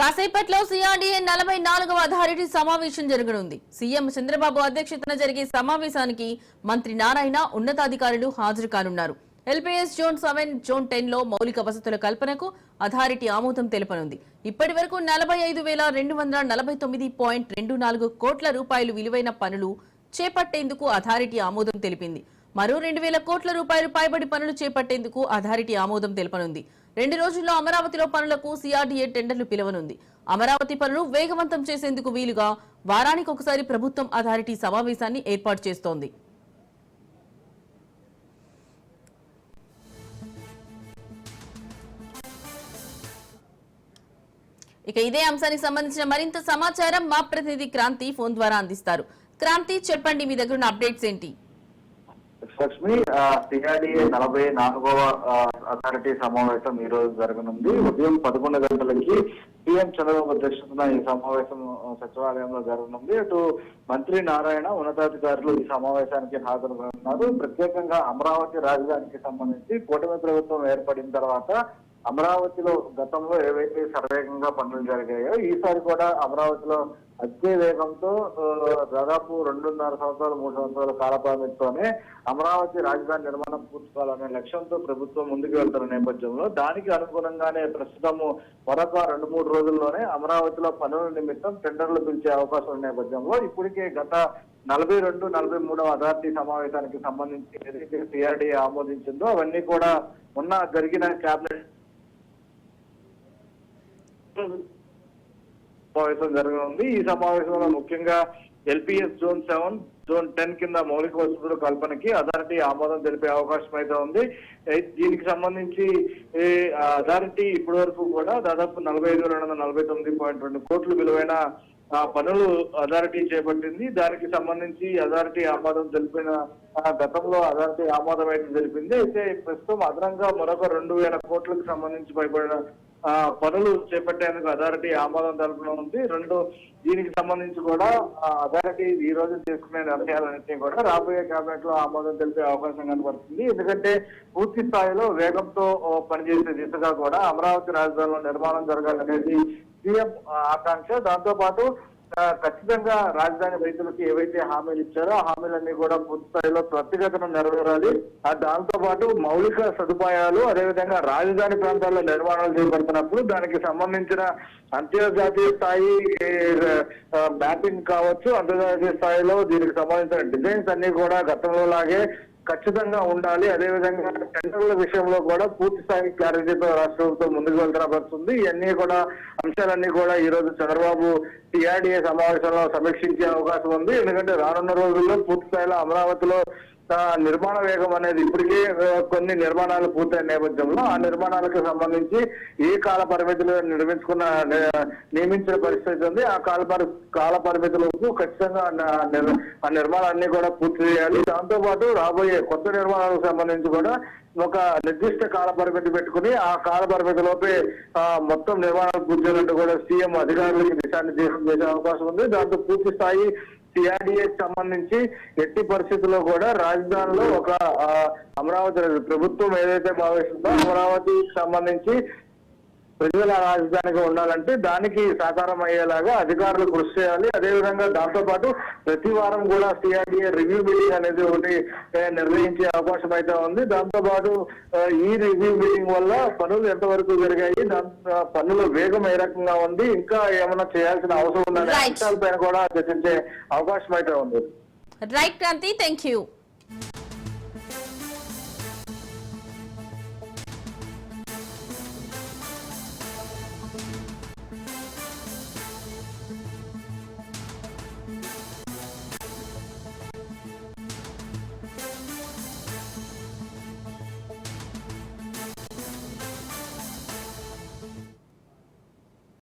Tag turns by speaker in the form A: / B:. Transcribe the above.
A: కాసేపట్లో సిఆర్డీఏ నలభై నాలుగవ అథారిటీ సమావేశం జరగనుంది. సీఎం చంద్రబాబు అధ్యక్షతన జరిగే సమావేశానికి మంత్రి నారాయణ ఉన్నతాధికారులు హాజరు కానున్నారు. ఎల్పీఎస్ జోన్ సెవెన్ జోన్ టెన్లో మౌలిక వసతుల కల్పనకు అథారిటీ ఆమోదం తెలపనుంది. ఇప్పటి వరకు నలభై ఐదు వేల రెండు వందల నలభై తొమ్మిది పాయింట్ రెండు నాలుగు కోట్ల రూపాయలు విలువైన పనులు చేపట్టేందుకు అథారిటీ ఆమోదం తెలిపింది. మరో రెండు వేల కోట్ల రూపాయలు పైబడి పనులు చేపట్టేందుకు అథారిటీ ఆమోదం తెలపనుంది. రెండు రోజుల్లో అమరావతిలో పనులకు సిఆర్డీఏ టెండర్లు పిలవనుంది. అమరావతి పనులు వేగవంతం చేసేందుకు వీలుగా వారానికి ఒకసారి ప్రభుత్వం అథారిటీ సమావేశాన్ని ఏర్పాటు చేస్తోంది. ఇక ఇదే అంశానికి సంబంధించిన మరింత సమాచారం మా ప్రతినిధి క్రాంతి ఫోన్ ద్వారా అందిస్తారు. క్రాంతి చెప్పండి మీ దగ్గర ఉన్న అప్డేట్స్ ఏంటి?
B: లక్ష్మి సిఆర్డిఏ నలభై నాలుగవ అథారిటీ సమావేశం ఈ రోజు జరగనుంది. ఉదయం పదకొండు గంటలకి సీఎం చంద్రబాబు అధ్యక్షతన ఈ సమావేశం సచివాలయంలో జరగనుంది. అటు మంత్రి నారాయణ ఉన్నతాధికారులు ఈ సమావేశానికి హాజరున్నారు ప్రత్యేకంగా అమరావతి రాజధానికి సంబంధించి కూటమి ప్రభుత్వం ఏర్పడిన తర్వాత అమరావతిలో గతంలో ఏవైతే సర్వేగంగా పనులు జరిగాయో ఈసారి కూడా అమరావతిలో అదే వేగంతో దాదాపు రెండున్నర సంవత్సరాలు మూడు సంవత్సరాల కాల అమరావతి రాజధాని నిర్మాణం పూర్చుకోవాలనే లక్ష్యంతో ప్రభుత్వం ముందుకు వెళ్తున్న నేపథ్యంలో దానికి అనుగుణంగానే ప్రస్తుతము మరొక రెండు మూడు రోజుల్లోనే అమరావతిలో పనుల నిమిత్తం టెండర్లు పిలిచే అవకాశం ఉన్న నేపథ్యంలో ఇప్పటికే గత నలభై రెండు నలభై మూడవ అథారిటీ సమావేశానికి సంబంధించి ఏదైతే సిఆర్డీఏ ఆమోదించిందో అవన్నీ కూడా మొన్న జరిగిన కేబినెట్ సమావేశం జరగనుంది. ఈ సమావేశంలో ముఖ్యంగా LPS zone seven zone ten కింద మౌలిక వసతుల కల్పనకి అథారిటీ ఆమోదం తెలిపే అవకాశం అయితే ఉంది. దీనికి సంబంధించి అథారిటీ ఇప్పటి వరకు కూడా దాదాపు నలభై ఐదు రెండు వందల నలభై తొమ్మిది పాయింట్ రెండు కోట్లు విలువైన ఆ పనులు అథారిటీ చేపట్టింది. దానికి సంబంధించి అథారిటీ ఆమోదం తెలిపిన గతంలో అథారిటీ ఆమోదం అయితే తెలిపింది. అయితే ప్రస్తుతం అదనంగా మరొక రెండు వేల కోట్లకు సంబంధించి పైబడిన ఆ, పనులు చేపట్టేందుకు అథారిటీ ఆమోదం తెలపడం ఉంది. రెండు దీనికి సంబంధించి కూడా అథారిటీ ఈ రోజు తీసుకునే నిర్ణయాలన్నింటినీ కూడా రాబోయే కేబినెట్లో ఆమోదం తెలిపే అవకాశం కనబడుతుంది. ఎందుకంటే పూర్తి స్థాయిలో వేగంతో పనిచేసే దిశగా కూడా అమరావతి రాజధానిలో నిర్మాణం జరగాలనేది సీఎం ఆకాంక్ష. దాంతో పాటు ఖచ్చితంగా రాజధాని రైతులకు ఏవైతే హామీలు ఇచ్చారో ఆ హామీలన్నీ కూడా పూర్తి స్థాయిలో ప్రత్యేకతను నెరవేరాలి. ఆ దాంతో పాటు మౌలిక సదుపాయాలు అదేవిధంగా రాజధాని ప్రాంతాల్లో నిర్మాణాలు చేపడుతున్నప్పుడు దానికి సంబంధించిన అంతర్జాతీయ స్థాయి మ్యాపింగ్ కావచ్చు అంతర్జాతీయ స్థాయిలో దీనికి సంబంధించిన డిజైన్స్ అన్ని కూడా గతంలో లాగే ఖచ్చితంగా ఉండాలి. అదేవిధంగా టెండర్ల విషయంలో కూడా పూర్తి స్థాయి క్లారిటీతో రాష్ట్ర ప్రభుత్వం ముందుకు వెళ్తున్న పరిస్థితుంది ఇవన్నీ కూడా అంశాలన్నీ కూడా ఈ రోజు చంద్రబాబు టీఆర్డీఏ సమావేశంలో సమీక్షించే అవకాశం ఉంది. ఎందుకంటే రానున్న రోజుల్లో పూర్తి స్థాయిలో అమరావతిలో నిర్మాణ వేగం అనేది ఇప్పటికే కొన్ని నిర్మాణాలు పూర్తయిన నేపథ్యంలో ఆ నిర్మాణాలకు సంబంధించి ఏ కాల పరిమితులు నిర్మించుకున్న నియమించిన పరిస్థితి ఉంది. ఆ కాల కాల పరిమితులకు ఖచ్చితంగా ఆ నిర్మాణాన్ని కూడా పూర్తి చేయాలి. దాంతో పాటు రాబోయే కొత్త నిర్మాణాలకు సంబంధించి కూడా ఒక నిర్దిష్ట కాల పరిమితి పెట్టుకుని ఆ కాల పరిమితి లోపే మొత్తం నిర్మాణాలు పూర్తి చేయాలంటే కూడా సీఎం అధికారులకు దిశాన్ని చేసే అవకాశం ఉంది. దాంతో పూర్తి స్థాయి సిఆర్డిఏ సంబంధించి ఎట్టి పరిస్థితుల్లో కూడా రాజధానిలో ఒక ఆ, అమరావతి ప్రభుత్వం ఏదైతే భావిస్తుందో అమరావతికి సంబంధించి ప్రజల రాజధానిగా ఉండాలంటే దానికి సాకారం అయ్యేలాగా అధికారులు కృషి చేయాలి. అదేవిధంగా దాంతో పాటు ప్రతి వారం కూడా సిఆర్డీఏ రివ్యూ మీటింగ్ అనేది ఒకటి నిర్వహించే అవకాశం అయితే ఉంది. దాంతో పాటు ఈ రివ్యూ మీటింగ్ వల్ల పనులు ఎంతవరకు జరిగాయి పనుల వేగం ఏ రకంగా ఉంది ఇంకా ఏమైనా చేయాల్సిన అవసరం ఉందనే. అంశాలపైన కూడా చర్చించే అవకాశం అయితే ఉంది.
A: Right Kranti thank you